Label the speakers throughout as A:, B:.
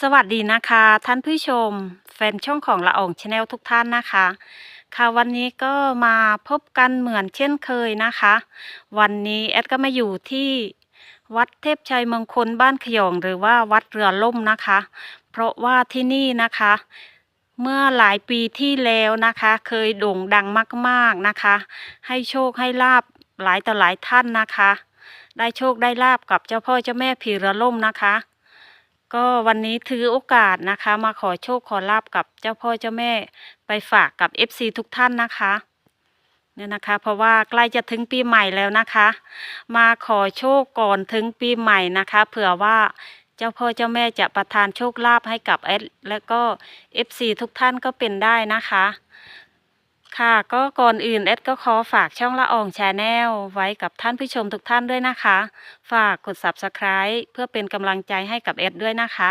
A: สวัสดีนะคะ ท่านผู้ชม แฟนช่องของละอองชาแนลทุกท่านนะคะ ค่ะวันนี้ก็มาพบกันเหมือนเช่นเคยนะคะ วันนี้แอดก็มาอยู่ที่วัดเทพชัยมงคลบ้านขยองหรือว่าวัดเรือล่มนะคะ เพราะว่าที่นี่นะคะ เมื่อหลายปีที่แล้วนะคะ เคยโด่งดังมากๆนะคะ ให้โชคให้ลาบหลายต่อหลายท่านนะคะ ได้โชคได้ลาบกับเจ้าพ่อเจ้าแม่ผีเรือล่มนะคะ ก็วันนี้ถือโอกาสนะคะ มาขอโชคขอลาบกับเจ้าพ่อเจ้าแม่ไปฝากกับ FC ทุกท่านนะคะเนี่ยนะคะ เพราะว่าใกล้จะถึงปีใหม่แล้วนะคะ มาขอโชคก่อนถึงปีใหม่นะคะ เผื่อว่าเจ้าพ่อเจ้าแม่จะประทานโชคลาภให้กับแอดและก็ FC ทุกท่านก็เป็นได้นะคะ ค่ะก็ก่อนอื่น แอดก็ขอฝากช่องละอองแชนแนลไว้กับท่านผู้ชมทุกท่านด้วยนะคะ ฝากกด Subscribe เพื่อเป็นกำลังใจให้กับแอดด้วยนะคะ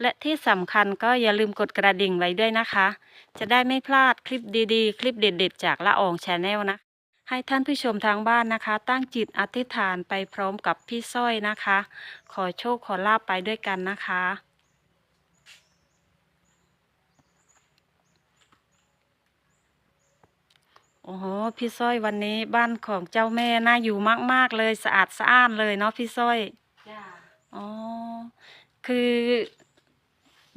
A: และที่สำคัญก็อย่าลืมกดกระดิ่งไว้ด้วยนะคะ จะได้ไม่พลาดคลิปดีๆ คลิปเด็ดๆ จากละอองแชนแนลนะ ให้ท่านผู้ชมทางบ้านนะคะ ตั้งจิตอธิษฐานไปพร้อมกับพี่สร้อยนะคะ ขอโชคขอลาบไปด้วยกันนะคะ โอ้โหพี่สร้อยวันนี้บ้านของเจ้าแม่น่าอยู่มาก ๆ เลยสะอาดสะอ้านเลยเนาะพี่สร้อย
B: จ้า
A: อ๋อคือ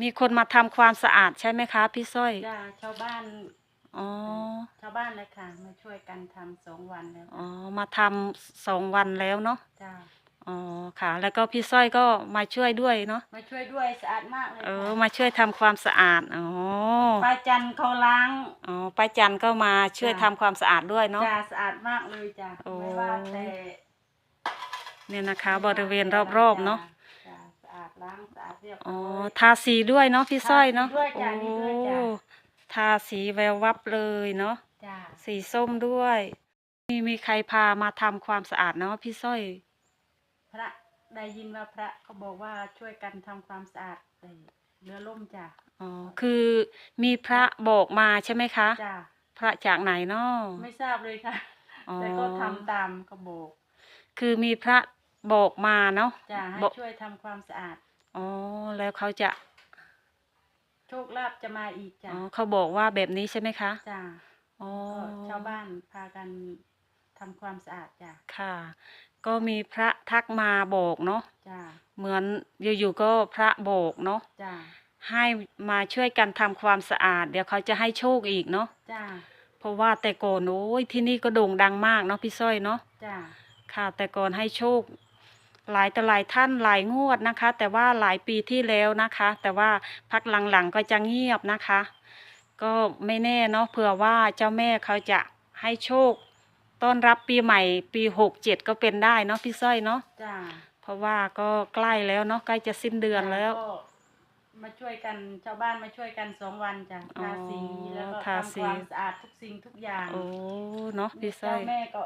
A: มีคนมาทำความสะอาดใช่ไหมคะ พี่สร้อย
B: จ้าชาวบ้าน
A: อ๋อ
B: ชาวบ้านเลยค่ะมาช่วยกันทำสองวันแล้ว
A: อ๋อมาทำสองวันแล้วเนาะ
B: จ้า
A: อ๋อค่ะ แล้วก็พี่สร้อยก็มาช่วยด้วยเนาะ
B: มาช่วยด้วยสะอาดมากเลย
A: เออ
B: ค่ะ
A: มาช่วยทำความสะอาดอ๋อ
B: ป้าจันเขาล้าง
A: อ๋อป้าจันก็มาช่วย
B: จ้ะ
A: ทำความสะอาดด้วยเนาะ
B: จ้าสะอาดมากเลยจ้า
A: โอ้
B: ไม่ว่าแต่
A: เนี่ยนะคะ บริเวณรอบๆเนาะ
B: จ้าสะอาดล้างสะอาดเรียบ
A: อ๋อ
B: ร้อย
A: ทาสีด้วยเนาะพี่สร้อยเนาะ
B: ทาสีด้วยจ้ะนี่ด้วยจ้ะ
A: โอ้ทาสีแวววับเลยเนาะ
B: จ้า
A: สีส้มด้วยมีมีใครพามาทำความสะอาดเนาะพี่สร้อย
B: พระได้ยินว่าพระเขาบอกว่าช่วยกันทำความสะอาดเอ่อเรือล่มจ้า
A: อ๋อคือมีพระบอกมาใช่ไหมคะ
B: จ้า
A: พระจากไหนเนาะ
B: ไม่ทราบเลยค่ะ
A: อ๋อ
B: แต่ก็ทำตามเขาบอก
A: คือมีพระบอกมาเนาะ
B: จ้าให้
A: บอก
B: ช่วยทำความสะอาด
A: อ๋อแล้วเขาจะ
B: โชคลาภจะมาอีกจ้ะ
A: อ๋อเขาบอกว่าแบบนี้ใช่ไหมคะ
B: จ้า
A: อ๋อ
B: ก็ชาวบ้านพากันทำความสะอาดจ้ะ
A: ค่ะ ก็มีพระทักมาบอกเนาะ
B: จ้า
A: เหมือนอยู่ๆก็พระบอกเนาะ
B: จ้า
A: ให้มาช่วยกันทำความสะอาด เดี๋ยวเขาจะให้โชคอีกเนาะ
B: จ้า
A: เพราะว่าแต่ก่อนโอ้ยที่นี่ก็โด่งดังมากเนาะพี่สร้อยเนาะ
B: จ้า
A: ค่ะแต่ก่อนให้โชค หลายต่อหลายท่านหลายงวดนะคะ แต่ว่าหลายปีที่แล้วนะคะ แต่ว่าพักหลังๆก็จะเงียบนะคะ ก็ไม่แน่เนาะเผื่อว่าเจ้าแม่เขาจะให้โชค ต้อนรับปีใหม่ปีหกเจ็ดก็เป็นได้เนาะพี่สร้อยเนาะ
B: จ้า
A: เพราะว่าก็ใกล้แล้วเนาะใกล้จะสิ้นเดือนแล้ว
B: ก็มาช่วยกันชาวบ้านมาช่วยกันสองวันจ้ะ
A: อ๋อ
B: ทาสีแล้วก็
A: ทาสี
B: ทำความสะอาดทุกสิ่งทุกอย่าง
A: โอ้เนาะพี่สร้อย
B: เจ้าแม่ก็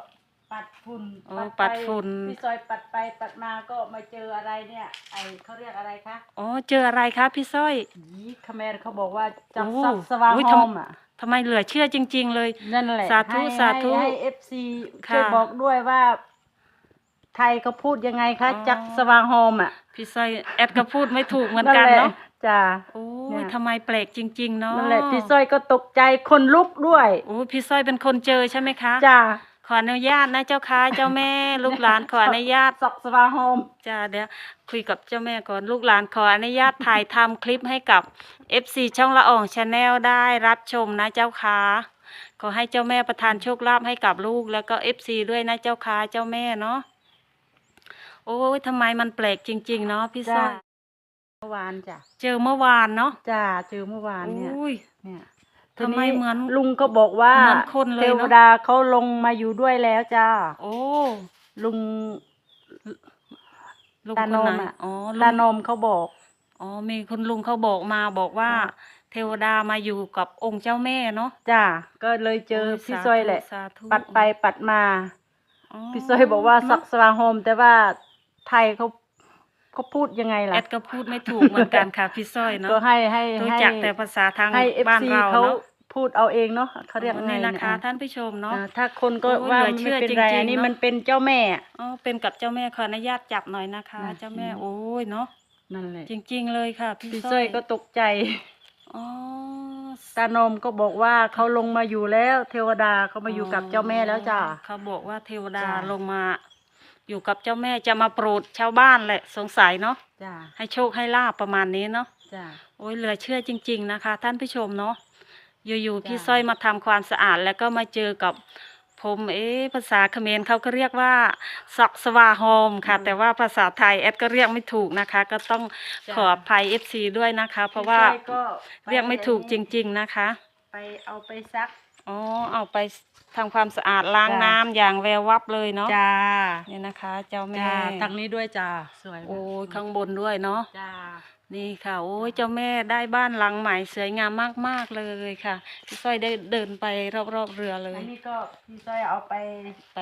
B: ปัดฝุ่น
A: โอ้
B: ไป
A: ปัดฝุ่น
B: พี่ซอยปัดไปปัดมาก็มาเจออะไรเนี่ย ไอเขาเรียกอะไรคะ
A: อ๋อเจออะไรคะพี่สร้อย
B: ยีคาเมรเขาบอกว่าจับ
A: โอ้
B: สักสว่าง
A: อุ๊ย
B: โฮ
A: ทำ
B: มอะ
A: ทำไมเหลือเชื่อจริง ๆ เลย
B: นั่นแหละ
A: สาธุ
B: ให้
A: สาธุ
B: ให้เอฟซี
A: ค่ะ
B: ช่วยบอกด้วยว่า ไทยเขาพูดยังไงคะ
A: อ๋อ
B: จักสว่างโฮมอะ
A: พี่สร้อยแอดก็พูดไม่ถูกเหมือนกัน
B: แหละ
A: เนาะ
B: จ้า
A: โอ้
B: เนี่ย ย
A: ทำไมแปลกจริง ๆ เนาะ
B: นั่นแหละพี่ซอยก็ตกใจคนลุกด้วย
A: โอ้พี่สร้อยเป็นคนเจอใช่ไหมคะ
B: จ้า
A: ขออนุญาตนะเจ้าค่ะเจ้าแม่ ลูกหลานขออนุญาต
B: สักสว่างโฮม
A: จ้าเดี๋ยวคุยกับเจ้าแม่ก่อนลูกหลานขออนุญาตถ่ายทำคลิปให้กับ FC ช่องละอองชาแนลได้รับชมนะเจ้าค่ะขอให้เจ้าแม่ประทานโชคลาภให้กับลูกแล้วก็ FC ด้วยนะเจ้าค่ะเจ้าแม่เนาะโอ้ยทำไมมันแปลกจริง ๆ เนาะพี่สร้
B: จ้า
A: อย
B: เมื่อวานจ้ะ
A: เจอเมื่อวานเนาะ
B: จ้าเจอเมื่อวานเนี่ย
A: โอ้ย
B: เนี่ย
A: ทำไม
B: ที
A: เหมือน
B: ลุงก็บอกว่า
A: เหมือนคนเลย
B: เท
A: เนอะ
B: วดาเขาลงมาอยู่ด้วยแล้วจ้า
A: โอ้
B: ลุง
A: ลุง
B: ตา
A: คน
B: โน
A: ไหน
B: มอะ
A: อ๋อ
B: ตา
A: ลุง
B: นมเขาบอก
A: อ๋อมีคุณลุงเขาบอกมาบอกว่า
B: จ้ะ
A: เทวดามาอยู่กับองค์เจ้าแม่เนาะ
B: จ้าก็เลยเจอ
A: โพี่สา
B: ซอย
A: ธุ
B: แหละ
A: สาธุ
B: ปัดไปปัดมา
A: อ๋อ
B: พี่ซอยบอกว่าสัก
A: เนอะ
B: สว่างโฮม แต่ว่าไทยเขาเขาพูดยังไง
A: แอ
B: ล่ะ
A: ดก็พูดไม่ถูกเหมือนกันค่ะพี่สร้อยเนาะ
B: ก็ให้ให้
A: รู้
B: ให้
A: จักแต่ภาษาทาง
B: ให้เอฟ
A: บ้าน
B: ซี
A: เรา
B: เขา
A: เนาะ
B: พูดเอาเองเนาะเขาเรียกไง
A: นี่
B: เย
A: นะคะ
B: อ่
A: ท่านผู้ชมเนาะ
B: อ่าถ้าคนก็
A: โอ้ย
B: ว่า
A: เหลือ
B: ไม่
A: เชื่อ
B: เป็นไร
A: จริงๆ
B: อันนี้
A: เนอะ
B: มันเป็นเจ้าแม่
A: อ๋อเป็นกับเจ้าแม่ขออนุญาตจับหน่อยนะคะ
B: นะ
A: เจ้าแม่
B: อืม
A: โอ้ยเนาะ
B: นั่นแหละ
A: จริง ๆ เลยค่ะพี่
B: พี่
A: สร้
B: ส้
A: อ
B: อยยก็ตกใจ
A: อ๋อ
B: ตานมก็บอกว่าเขาลงมาอยู่แล้ว เทวดาเขามาอยู่กับเจ้าแม่แล้วจ้า
A: เขาบอกว่าเทวดา
B: จ้ะ
A: ลงมาอยู่กับเจ้าแม่จะมาโปรดชาวบ้านแหละสงสัยเนาะ
B: จ้า
A: ให้โชคให้ลาบประมาณนี้เนาะ
B: จ้า
A: โอ้ยเหลือเชื่อจริง ๆ นะคะ ท่านผู้ชมเนาะ อยู่ๆ
B: จ้ะ
A: พี่สร้อยมาทำความสะอาด แล้วก็มาเจอกับผมเอ๊ะภาษาเขมรเขาก็เรียกว่าสักสวาโฮมค่ะ แต่ว่าภาษาไทยแอดก็เรียกไม่ถูกนะคะ ก็ต้องขออภัย FC ด้วยนะคะ เพราะว่า
B: พี่ส้อยก็ป
A: เรียกไม่ถูกจริง ๆนะคะ
B: ไปเอาไปซัก
A: อ๋อเอาไปทำความสะอาดล้าง
B: จ้ะ
A: น้ำอย่างแวววับเลยเนาะ
B: จ้า
A: เนี่ยนะคะ เจ้าแม่
B: จ้าทางนี้ด้วยจ้าสวย
A: โอ้ยข้างบนด้วยเนาะ
B: จ้า
A: นี่ค่ะ โอ้ยเจ้าแม่ได้บ้านหลังใหม่สวยงามมากๆเลยค่ะพี่สร้อยได้เดินไปรอบๆเรือเลย
B: อันนี้ก็พี่ส้อยเอาไป
A: ไป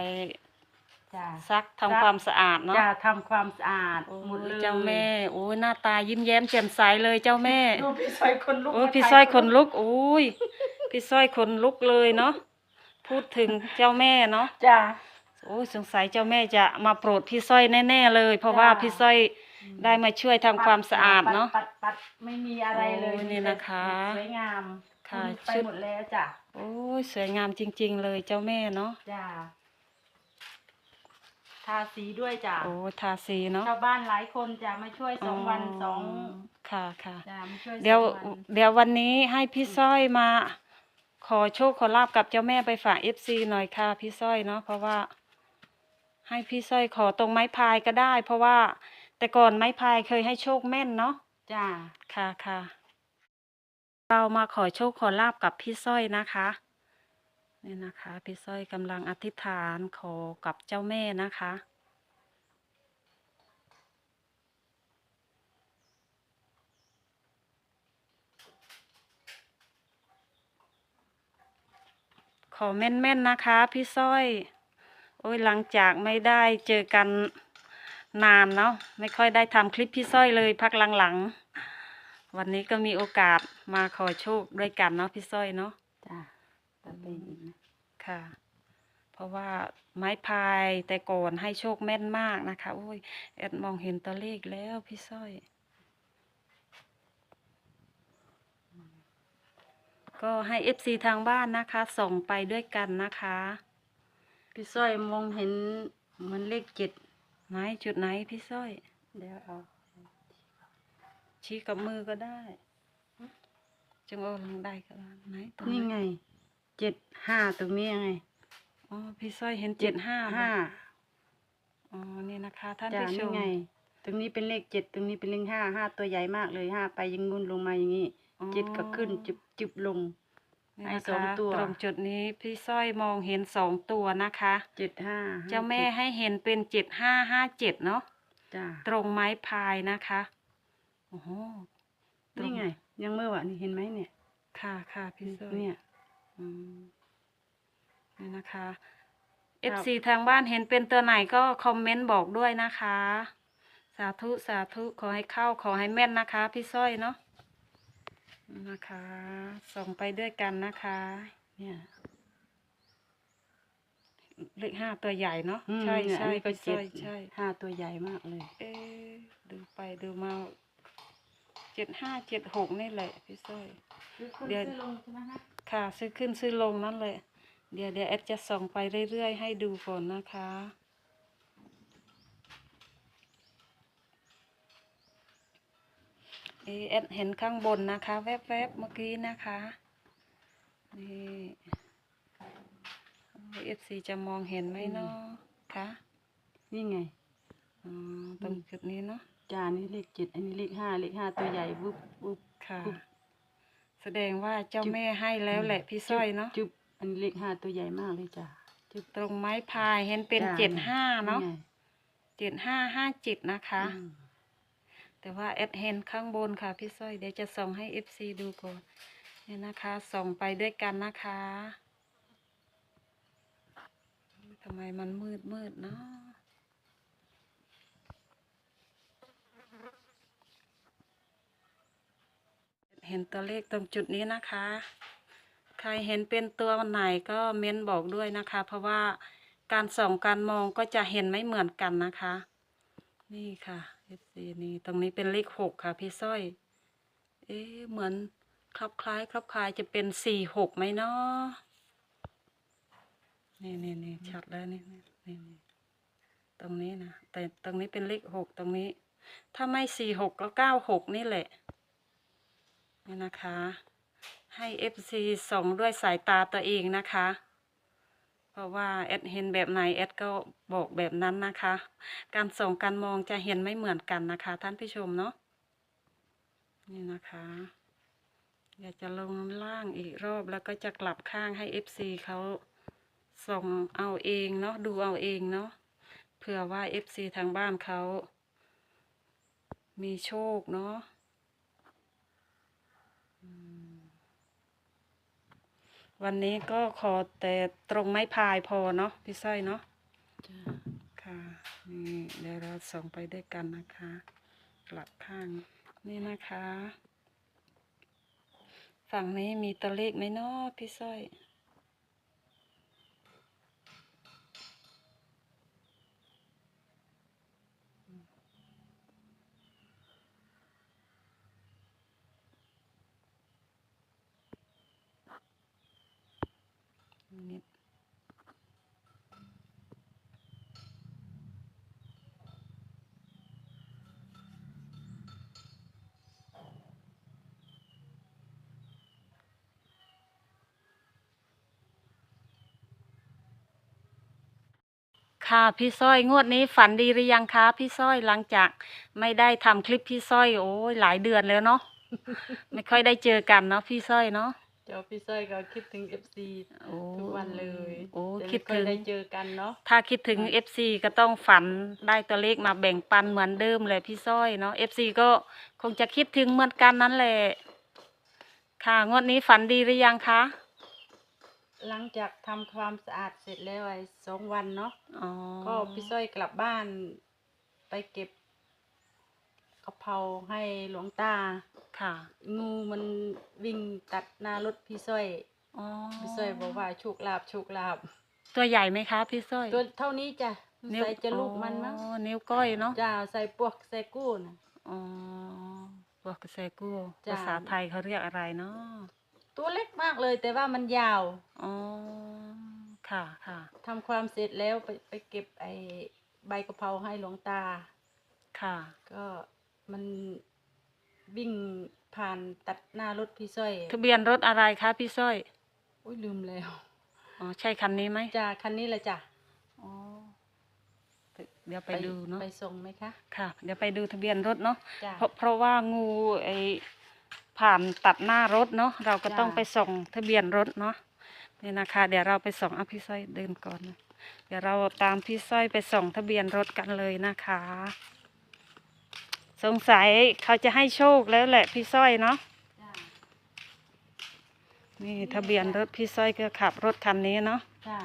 B: จ้า
A: ซักทำ
B: ซัก
A: ความสะอาดเนาะ
B: จ้าทำความสะอาด
A: โอ้
B: หมดเลย
A: ยเจ้าแม่ โอ้ยหน้าตายิ้มแย้มแจ่มใสเลยเจ้าแม่
B: ดูพี่ส้อยคนลุก
A: โอ้ย
B: มา
A: พี่
B: ถ่า
A: สร้อยขนลุกโอ้ยพี่สร้อยขนลุกเลยเนาะพูดถึงเจ้าแม่เนาะ
B: จ้า
A: โอ้ยสงสัยเจ้าแม่จะมาโปรดพี่สร้อยแน่ๆเลย เพราะว่า
B: จ้ะ
A: พี่สร้อย ได้มาช่วยทำความสะอาดเนาะ
B: ปัดปัดปัดไม่มีอะไรเลย
A: โอ้ยนี่นะคะ
B: สวยงาม
A: ค่ะ
B: ณไป
A: ชุด
B: หมดแล้วจ้ะ
A: โอ้ยสวยงามจริง ๆ เลยเจ้าแม่เนาะ
B: จ้าทาสีด้วยจ้ะ
A: โอ้ยทาสีเนาะ
B: ชาวบ้านหลายคนจะมาช่วยสองวันสอง
A: ค่ะค่ะ
B: จ้ามาช่วย
A: เดี๋ยว
B: สองน
A: เดี๋ยววันนี้ให้พี่สร้อยมา ขอโชคขอลาบกับเจ้าแม่ไปฝากเอฟซีหน่อยค่ะพี่สร้อยเนาะเพราะว่า ให้พี่สร้อยขอตรงไม้พายก็ได้ เพราะว่า แต่ก่อนไม้พายเคยให้โชคแม่นเนาะ
B: จ้า
A: ค่ะค่ะเรามาขอโชคขอลาบกับพี่สร้อยนะคะนี่นะคะ พี่สร้อยกำลังอธิษฐานขอกับเจ้าแม่นะคะขอแม่นๆนะคะ พี่สร้อย โอ้ยหลังจากไม่ได้เจอกัน นานเนาะไม่ค่อยได้ทำคลิปพี่สร้อยเลยพักหลังๆ วันนี้ก็มีโอกาสมาขอโชคด้วยกันเนาะพี่สร้อยเนาะ
B: จ้าตัดไปอีกนะ
A: ค่ะ เพราะว่าไม้พายแต่ก่อนให้โชคแม่นมากนะคะโอ้ยแอดมองเห็นตัวเลขแล้วพี่สร้อย ก็ให้เอฟซีทางบ้านนะคะ ส่งไปด้วยกันนะคะ
B: พี่ส้อยมองเห็นเหมันเลขเจ็ด
A: ไหนจุดไหนพี่สร้อย
B: เดี๋ยวเอา
A: ชี้กับมือก็ได้จงโอาลงได้ก็ได้ไหนตรง
B: นี่
A: ไหน
B: ไงเจ็ดห้าตรงนี้ไง
A: อ๋อพี่สร้อยเห็นเจ็ดห้า
B: ห้า
A: อ๋อนี่นะคะท่าน
B: จ้า
A: ผู้ช
B: นี่
A: ม
B: ไง ตรงนี้เป็นเลขเจ็ดตรงนี้เป็นเลขห้าห้าตัวใหญ่มากเลยห้าไปอยังงุนลงมาอย่างนี้
A: อ๋อ
B: เจ็ดก็ขึ้นจุบจุบลง
A: นี่
B: ให้
A: นะ
B: สอง
A: คะ
B: ตัว
A: ตรงจุดนี้พี่สร้อยมองเห็นสองตัวนะคะ
B: เจ็ดห้า
A: เจ้าแม่ให้เห็นเป็นเจ็ดห้าห้าเจ็ดเนาะ
B: จ้า
A: ตรงไม้พายนะคะโอ้โหตรง
B: นี่ไง ยังเมื่อวานนี่เห็นไหมเนี่ย
A: ค่ะค่ะพี่สร้อย
B: เนี่ย
A: อืมนี่นะคะ FC ทางบ้านเห็นเป็นตัวไหนก็คอมเมนต์บอกด้วยนะคะ สาธุสาธุขอให้เข้าขอให้แม่นนะคะ พี่สร้อยเนาะ นะคะ ส่งไปด้วยกันนะคะ
B: เนี่ย
A: เลขห้าตัวใหญ่เนาะ
B: อืม
A: ใช่
B: เนี่ย
A: ใช่
B: อันนี้ก็
A: พี่ส
B: เจ็ด
A: ร้อยใช่
B: ห้าตัวใหญ่มากเลย
A: เอ๊ะดูไปดูมาเจ็ดห้าเจ็ดหกนี่แหละพี่สร้อย เดี๋ยว
B: ลงใช่ไหมฮะ
A: ค่ะ ซื้อขึ้นซื้อลงนั่นแหละ เดี๋ยวเดี๋ยวแอดจะส่งไปเรื่อยๆ ให้ดูก่อนนะคะ เอแอดเห็นข้างบนนะคะ แวบๆเมื่อกี้นะคะ นี่เอฟซีจะมองเห็นไหมเนาะคะ
B: นี่ไง
A: อืมตรงจุดนี้เนาะ
B: จานนี้เลขเจ็ดอันนี้เลขห้าเลขห้าตัวใหญ่บุ๊บบุ๊บ
A: ค่ะ
B: ปุ๊บ
A: แสดงว่าเจ้า
B: จุ๊บ
A: แม่ให้แล้วแหละพี่สร้อยเนาะ
B: จุบอันนี้เลขห้าตัวใหญ่มากเลยจ้าจุบ
A: ตรงไม้พายเห็นเป็น
B: จ้ะ
A: เจ็ดห้าเนาะ
B: ไง
A: เจ็ดห้าห้าเจ็ดนะคะ
B: อืม
A: แต่ว่าแอดเห็นข้างบนค่ะพี่สร้อยเดี๋ยวจะส่งให้ FC ดูก่อนเนี่ยนะคะส่งไปด้วยกันนะคะทำไมมันมืดมืดเนาะเห็นตัวเลขตรงจุดนี้นะคะ ใครเห็นเป็นตัวไหนก็เม้นบอกด้วยนะคะ เพราะว่าการส่องการมองก็จะเห็นไม่เหมือนกันนะคะ นี่ค่ะ FC นี่ตรงนี้เป็นเลขหกค่ะ พี่สร้อย เอ๊เหมือนคลับคล้ายคลับคล้ายจะเป็นสี่หกไหมเนาะนี่นี่นี่ชัดแล้วนี่นี่นี่นตรงนี้นะแต่ตรงนี้เป็นเลขหกตรงนี้ ถ้าไม่สี่หกก็เก้าหกนี่แหละนี่นะคะ ให้ FC ส่องด้วยสายตาตัวเองนะคะ ราะว่าแอดเห็นแบบไหนแอดก็บอกแบบนั้นนะคะ การส่องการมองจะเห็นไม่เหมือนกันนะคะ ท่านผู้ชมเนาะนี่นะคะอยากจะลงล่างอีกรอบแล้วก็จะกลับข้างให้ FC เขาส่งเอาเองเนาะดูเอาเองเนาะเผื่อว่า FC ทางบ้านเขามีโชคเนาะอืม วันนี้ก็ขอแต่ตรงไม้พายพอเนาะพี่สร้อยเนาะ
B: จ้า
A: ค่ะนี่เดี๋ยวเราส่งไปด้วยกันนะคะกลับข้างนี่นะคะ ฝั่งนี้มีตัวเลขไหมเนาะพี่สร้อย นิดค่ะพี่สร้อยงวดนี้ฝันดีหรือยังคะพี่สร้อยหลังจากไม่ได้ทำคลิปพี่สร้อยโอ้ยหลายเดือนแล้วเนาะไม่ค่อยได้เจอกันเนาะพี่สร้อยเนาะ
B: เจ้าพี่สร้อยก็คิดถึงเอฟซี
A: โอ้
B: ทุกวันเลย
A: โอ้
B: แต่
A: คิด
B: ไม่
A: ถึ
B: อย
A: ง
B: ได้เจอกันเนาะ
A: ถ้าคิดถึง
B: ค่ะ
A: FC ก็ต้องฝันได้ตัวเลขมาแบ่งปันเหมือนเดิมเลยพี่สร้อยเนาะ FC ก็คงจะคิดถึงเหมือนกันนั่นแหละ ค่ะงวดนี้ฝันดีหรือยังคะ
B: หลังจากทำความสะอาดเสร็จแล้วไอ้สองวันเนาะ
A: อ๋อ
B: ก็พี่สร้อยกลับบ้าน ไปเก็บ กะเพราให้หลวงตา
A: ค่ะ
B: งูมันวิ่งตัดหน้ารถพี่สร้อย
A: อ๋อ
B: พี่สร้อยบอกว่าโชคลาภโชคลาภ
A: ตัวใหญ่ไหมคะพี่สร้อย
B: ตัวเท่านี้จ้ะ
A: นิ้ว
B: ใส่จะลูกมันมั้ง
A: อ๋อนิ้วก้อยเนาะ
B: จ้าใส่ปวกใส่กู้นะ
A: อ๋อพวกเซกู
B: จ้ะ
A: ภาษาไทยเขาเรียกอะไรเนาะ
B: ตัวเล็กมากเลยแต่ว่ามันยาว
A: อ๋อค่ะค่ะ
B: ทำความเสร็จแล้วไปไปเก็บไอ้ใบกะเพราให้หลวงตา
A: ค่ะ
B: ก็ มันวิ่งผ่านตัดหน้ารถพี่สร้อย
A: ทะเบียนรถอะไรคะพี่สร้อย
B: อุ้ยลืมแล้ว
A: อ๋อใช่คันนี้ไหม
B: จ้าคันนี้แหละจ้ะ
A: อ๋อเดี๋ยวไปดูเนาะ
B: ไปส่งไหมคะ
A: ค่ะ เดี๋ยวไปดูทะเบียนรถเนาะ
B: จ้า
A: เพราะเพราะว่างูไอผ่านตัดหน้ารถเนาะเราก็
B: จ้ะ
A: ต้องไปส่งทะเบียนรถเนาะนี่นะคะ เดี๋ยวเราไปส่งอะพี่สร้อยเดินก่อนนะเดี๋ยวเราตามพี่สร้อยไปส่งทะเบียนรถกันเลยนะคะ สงสัยเขาจะให้โชคแล้วแหละพี่สร้อยเนาะ
B: จ้า
A: นี่ทะเบียนรถพี่สร้อยก็ขับรถคันนี้เนาะ
B: จ้า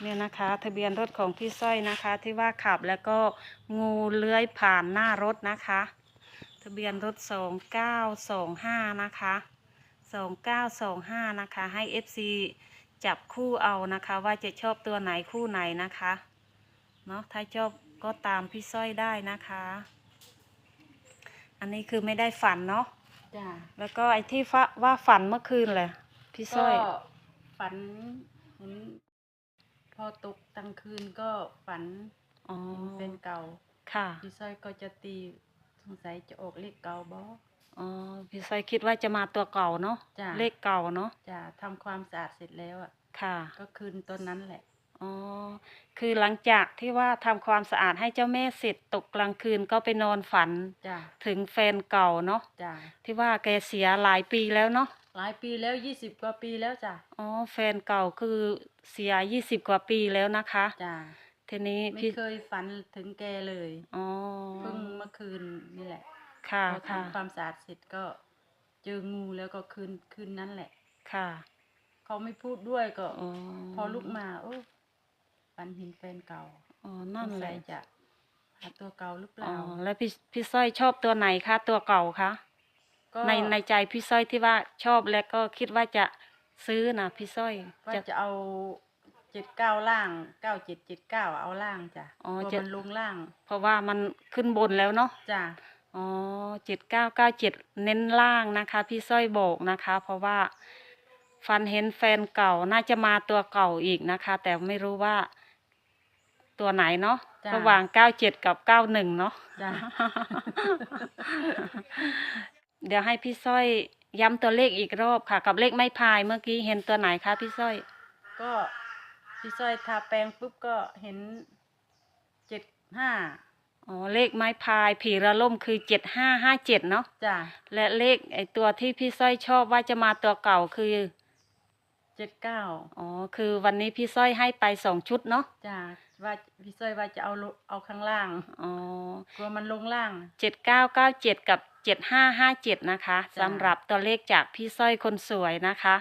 A: เนี่ยนะคะ ทะเบียนรถของพี่สร้อยนะคะ ที่ว่าขับแล้วก็งูเลื้อยผ่านหน้ารถนะคะ ทะเบียนรถสองเก้าสองห้านะคะสองเก้าสองห้านะคะ ให้ FC จับคู่เอานะคะ ว่าจะชอบตัวไหนคู่ไหนนะคะเนาะถ้าชอบก็ตามพี่สร้อยได้นะคะ อันนี้คือไม่ได้ฝันเนาะ
B: จ้า
A: แล้วก็ไอ้ที่ฟ้าว่าฝันเมื่อคืนแหละพี่ส
B: ก็
A: ร้อย
B: ฝันเห็นพอตกกลางคืนก็ฝัน
A: อ๋อ
B: เห็นเป็นเก่า
A: ค่ะ
B: พี่สร้อยก็จะตีสงสัยจะออกเลขเก่าบ่
A: อ๋อพี่สร้อยคิดว่าจะมาตัวเก่าเนาะ
B: จ้ะ
A: เลขเก่าเนาะ
B: จะทำความสะอาดเสร็จแล้วอะ
A: ค่ะ
B: ก็คืนต้นนั้นแหละ
A: อ๋อ คือหลังจากที่ว่าทำความสะอาดให้เจ้าแม่เสร็จตกกลางคืนก็ไปนอนฝัน
B: จ้ะ
A: ถึงแฟนเก่าเนาะ
B: จ้ะ
A: ที่ว่าแกเสียหลายปีแล้วเนาะ
B: หลายปีแล้วยี่สิบกว่าปีแล้วจ้ะ
A: อ๋อแฟนเก่าคือเสียยี่สิบกว่าปีแล้วนะคะ
B: จ้ะ
A: ทีนี้
B: ไม่
A: พี่
B: เคยฝันถึงแกเลย
A: อ๋อ
B: เพิ่งเมื่อคืนนี่แหละ
A: ค่ะ
B: พอ
A: ค่ะ
B: ทำความสะอาดเสร็จก็ เจองูแล้วก็คืนคืนนั้นแหละ
A: ค่ะ
B: เขาไม่พูดด้วยก็
A: อ๋อ
B: พอลุกมาโอ้ ฝันเห็นแฟนเก่า
A: อ๋อนั่น
B: สง
A: แห
B: สั
A: ละ
B: ยจะหาตัวเก่าหรือเป
A: อ๋อ
B: ล่า
A: แล้วพี่พี่สร้อยชอบตัวไหนคะตัวเก่าคะ
B: ก็
A: ในในใจพี่สร้อยที่ว่าชอบแล้วก็คิดว่าจะซื้อนะพี่สร้อย
B: ว่า
A: จะ
B: จะเอาเจ็ดเก้าล่างเก้าเจ็ดเจ็ดเก้าเอาล่างจ้ะ
A: อ๋อ
B: ตัว
A: เจ็ด
B: มันลงล่าง
A: เพราะว่ามันขึ้นบนแล้วเนาะ
B: จ้ะ
A: อ๋อเจ็ดเก้าเก้าเจ็ดเน้นล่างนะคะ พี่สร้อยบอกนะคะ เพราะว่าฟันเห็นแฟนเก่าน่าจะมาตัวเก่าอีกนะคะ แต่ไม่รู้ว่า ตัวไหนเนาะ
B: จ้ะ
A: ระหว่างเก้าเจ็ดกับเก้าหนึ่งเนาะ
B: จ้ะ
A: เดี๋ยวให้พี่สร้อยย้ำตัวเลขอีกรอบค่ะ กับเลขไม้พายเมื่อกี้เห็นตัวไหนคะพี่สร้อย
B: ก็พี่สร้อยทาแปรงปุ๊บก็เห็นเจ็ดห้า
A: อ๋อเลขไม้พายผีระล่มคือเจ็ดห้าห้าเจ็ดเนาะ
B: จ้ะ
A: และเลขไอตัวที่พี่สร้อยชอบว่าจะมาตัวเก่าคือ
B: เจ็ดเก้า
A: อ๋อคือวันนี้พี่สร้อยให้ไปสองชุดเนาะ
B: จ้ะ ว่าพี่สร้อยว่าจะเอาลเอาข้างล่าง
A: อ๋อ ก
B: ลัวมันลงล่าง
A: เจ็ดเก้าเก้าเจ็ดกับเจ็ดห้าห้าเจ็ดนะคะ
B: จ้ะ
A: สำหรับตัวเลขจากพี่สร้อยคนสวยนะคะ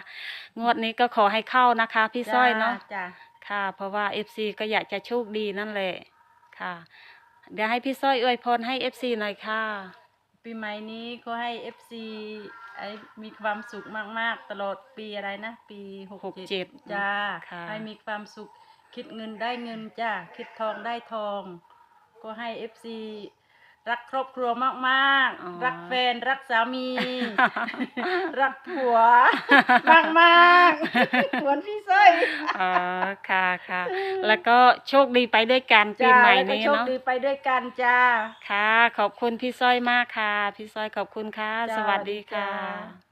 A: งวดนี้ก็ขอให้เข้านะคะ พี่สร้อยเนาะ
B: จ้ะ
A: ค่ะ เพราะว่า FC ก็อยากจะโชคดีนั่นแหละค่ะ เดี๋ยวให้พี่สร้อยอวยพรให้ FC หน่อยค่ะ
B: ปีใหม่นี้ก็ให้เอฟซีไอมีความสุขมากๆ ตลอดปีอะไรนะ ปีหก
A: หกเจ็
B: เจ็
A: ด
B: ดจ้า
A: ค่ะ
B: ให้มีความสุข คิดเงินได้เงินจ้าคิดทองได้ทอง ก็ให้เอฟซีรักครอบครัวมาก
A: อ๋อ
B: ๆ รักแฟนรักสามี รักผัว มากๆเหมือนพี่สร้อย
A: อ๋อค่ะค่ะ แล้วก็โชคดีไปด้วยกันปี
B: จ้า
A: ใหม่
B: แล้วก็
A: นี้
B: โชค
A: เนาะ
B: ดีไปด้วยกันจ้า
A: ค่ะ ขอบคุณพี่สร้อยมากค่ะ พี่สร้อยขอบคุณค่ะ
B: จ้า
A: สวัสดี
B: จ้า
A: ค่ะ